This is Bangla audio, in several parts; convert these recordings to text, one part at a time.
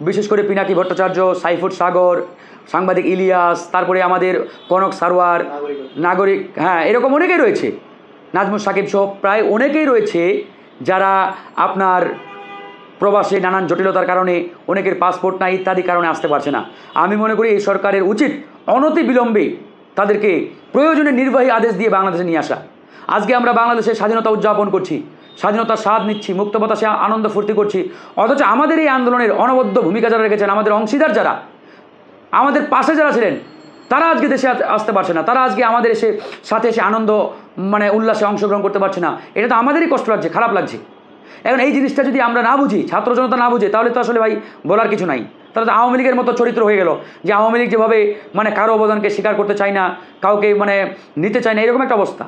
বিশেষ করে পিনাকি ভট্টাচার্য সাইফুর সাগর সাংবাদিক ইলিয়াস তারপরে আমাদের কনক সারোয়ার নাগরিক। হ্যাঁ এরকম অনেকেই রয়েছে। নাজমুল সাকিব সহ প্রায় অনেকেই রয়েছে যারা আপনার প্রবাসে নানান জটিলতার কারণে অনেকের পাসপোর্ট নাই ইত্যাদি কারণে আসতে পারছে না। আমি মনে করি এই সরকারের উচিত অনতি বিলম্বে তাদেরকে প্রয়োজনে নির্বাহী আদেশ দিয়ে বাংলাদেশে নিয়ে আসা। আজকে আমরা বাংলাদেশের স্বাধীনতা উদযাপন করছি। স্বাধীনতার স্বাদ নিচ্ছি মুক্ত বাতাসে আনন্দ ফুর্তি করছি। অথচ আমাদের এই আন্দোলনের অনবদ্য ভূমিকা যারা রেখেছেন, আমাদের অংশীদার যারা, আমাদের পাশে যারা ছিলেন, তারা আজকে দেশে আসতে পারছে না। তারা আজকে আমাদের এসে সাথে এসে আনন্দ মানে উল্লাসে অংশগ্রহণ করতে পারছে না। এটা তো আমাদেরই কষ্ট লাগছে, খারাপ লাগছে। এখন এই জিনিসটা যদি আমরা না বুঝি, ছাত্র জনতা না বুঝে, তাহলে তো আসলে ভাই বলার কিছু নাই। তাহলে তো আওয়ামী লীগের মতো চরিত্র হয়ে গেল, যে আওয়ামী লীগ যেভাবে মানে কারও অবদানকে স্বীকার করতে চায় না, কাউকে মানে নিতে চায় না, এরকম একটা অবস্থা।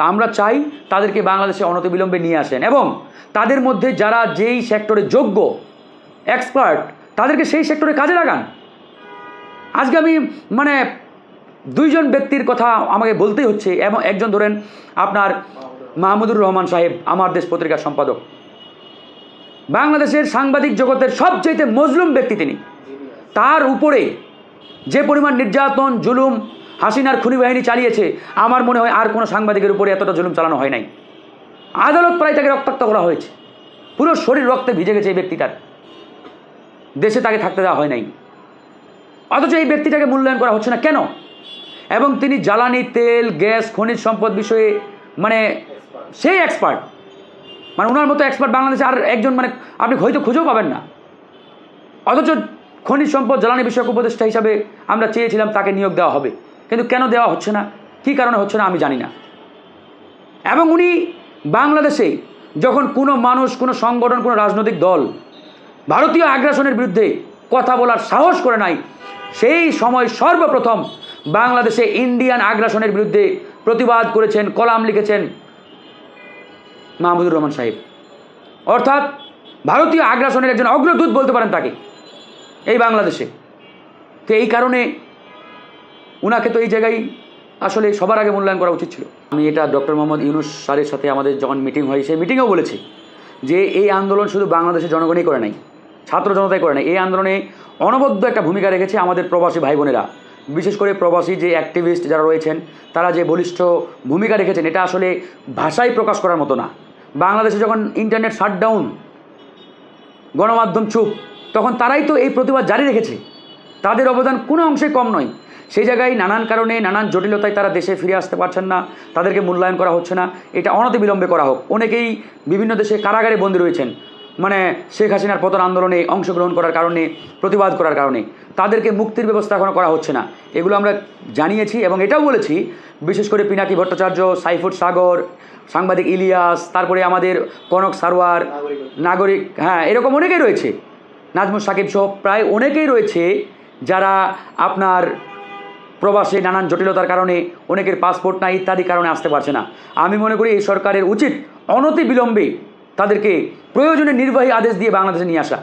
তো আমরা চাই তাদেরকে বাংলাদেশে অনতিবিলম্বে নিয়ে আসেন। এবং তাদের মধ্যে যারা যেই সেক্টরে যোগ্য এক্সপার্ট তাদেরকে সেই সেক্টরে কাজে লাগান। আজকে আমি মানে দুইজন ব্যক্তির কথা আমাকে বলতেই হচ্ছে। এবং একজন ধরেন আপনার মাহমুদুর রহমান সাহেব, আমার দেশ পত্রিকার সম্পাদক। বাংলাদেশের সাংবাদিক জগতের সবচাইতে মজলুম ব্যক্তি তিনি। তার উপরে যে পরিমাণ নির্যাতন, জুলুম হাসিনার খুনি বাহিনী চালিয়েছে। আমার মনে হয় আর কোনো সাংবাদিকের উপরে এতটা জুলুম চালানো হয় নাই। আদালত প্রায় তাকে রক্তাক্ত করা হয়েছে। পুরো শরীর রক্তে ভিজে গেছে এই ব্যক্তিটার দেশে তাকে থাকতে দেওয়া হয় নাই। অথচ এই ব্যক্তিটাকে মূল্যায়ন করা হচ্ছে না কেন? এবং তিনি জ্বালানি, তেল, গ্যাস, খনিজ সম্পদ বিষয়ে মানে সেই এক্সপার্ট মানে ওনার মতো এক্সপার্ট বাংলাদেশে আর একজন মানে আপনি হয়তো খুঁজেও পাবেন না। অথচ খনিজ সম্পদ, জ্বালানি বিষয়ক উপদেষ্টা হিসাবে আমরা চেয়েছিলাম তাকে নিয়োগ দেওয়া হবে। কিন্তু কেন দেওয়া হচ্ছে না? কী কারণে হচ্ছে না আমি জানি না। এবং উনি বাংলাদেশে যখন কোনো মানুষ, কোনো সংগঠন, কোনো রাজনৈতিক দল ভারতীয় আগ্রাসনের বিরুদ্ধে কথা বলার সাহস করে নাই, সেই সময় সর্বপ্রথম বাংলাদেশে ইন্ডিয়ান আগ্রাসনের বিরুদ্ধে প্রতিবাদ করেছেন, কলাম লিখেছেন মাহমুদুর রহমান সাহেব। অর্থাৎ ভারতীয় আগ্রাসনের একজন অগ্রদূত বলতে পারেন তাকে, এই বাংলাদেশে। তো এই কারণে উনাকে তো এই জায়গায় আসলে সবার আগে মূল্যায়ন করা উচিত ছিল। আমি এটা ডক্টর মোহাম্মদ ইউনুস স্যারের সাথে আমাদের যখন মিটিং হয়, সেই মিটিংয়েও বলেছি যে এই আন্দোলন শুধু বাংলাদেশের জনগণই করে নাই, ছাত্র জনতাই করে নাই। এই আন্দোলনে অনবদ্য একটা ভূমিকা রেখেছে আমাদের প্রবাসী ভাই বোনেরা বিশেষ করে প্রবাসী যে অ্যাক্টিভিস্ট যারা রয়েছেন, তারা যে বলিষ্ঠ ভূমিকা রেখেছেন, এটা আসলে ভাষায় প্রকাশ করার মতো না। বাংলাদেশে যখন ইন্টারনেট শাটডাউন গণমাধ্যম চুপ, তখন তারাই তো এই প্রতিবাদ জারি রেখেছে। তাদের অবদান কোনো অংশে কম নয়। সেই জায়গায় নানান কারণে নানান জটিলতায় তারা দেশে ফিরে আসতে পারছেন না। তাদেরকে মূল্যায়ন করা হচ্ছে না। এটা অনতিবিলম্বে করা হোক। অনেকেই বিভিন্ন দেশে কারাগারে বন্দী রয়েছেন। মানে শেখ হাসিনার পতন আন্দোলনে অংশগ্রহণ করার কারণে প্রতিবাদ করার কারণে। তাদেরকে মুক্তির ব্যবস্থা এখনও করা হচ্ছে না। এগুলো আমরা জানিয়েছি এবং এটাও বলেছি বিশেষ করে পিনাকি ভট্টাচার্য সাইফুর সাগর সাংবাদিক ইলিয়াস তারপরে আমাদের কনক সারোয়ার নাগরিক। হ্যাঁ এরকম অনেকেই রয়েছে। নাজমুল সাকিব সহ প্রায় অনেকেই রয়েছে যারা আপনার প্রবাসে নানান জটিলতার কারণে অনেকের পাসপোর্ট নাই ইত্যাদি কারণে আসতে পারছে না। আমি মনে করি এই সরকারের উচিত অনতি বিলম্বে তাদেরকে প্রয়োজনে নির্বাহী আদেশ দিয়ে বাংলাদেশে নিয়ে আসা।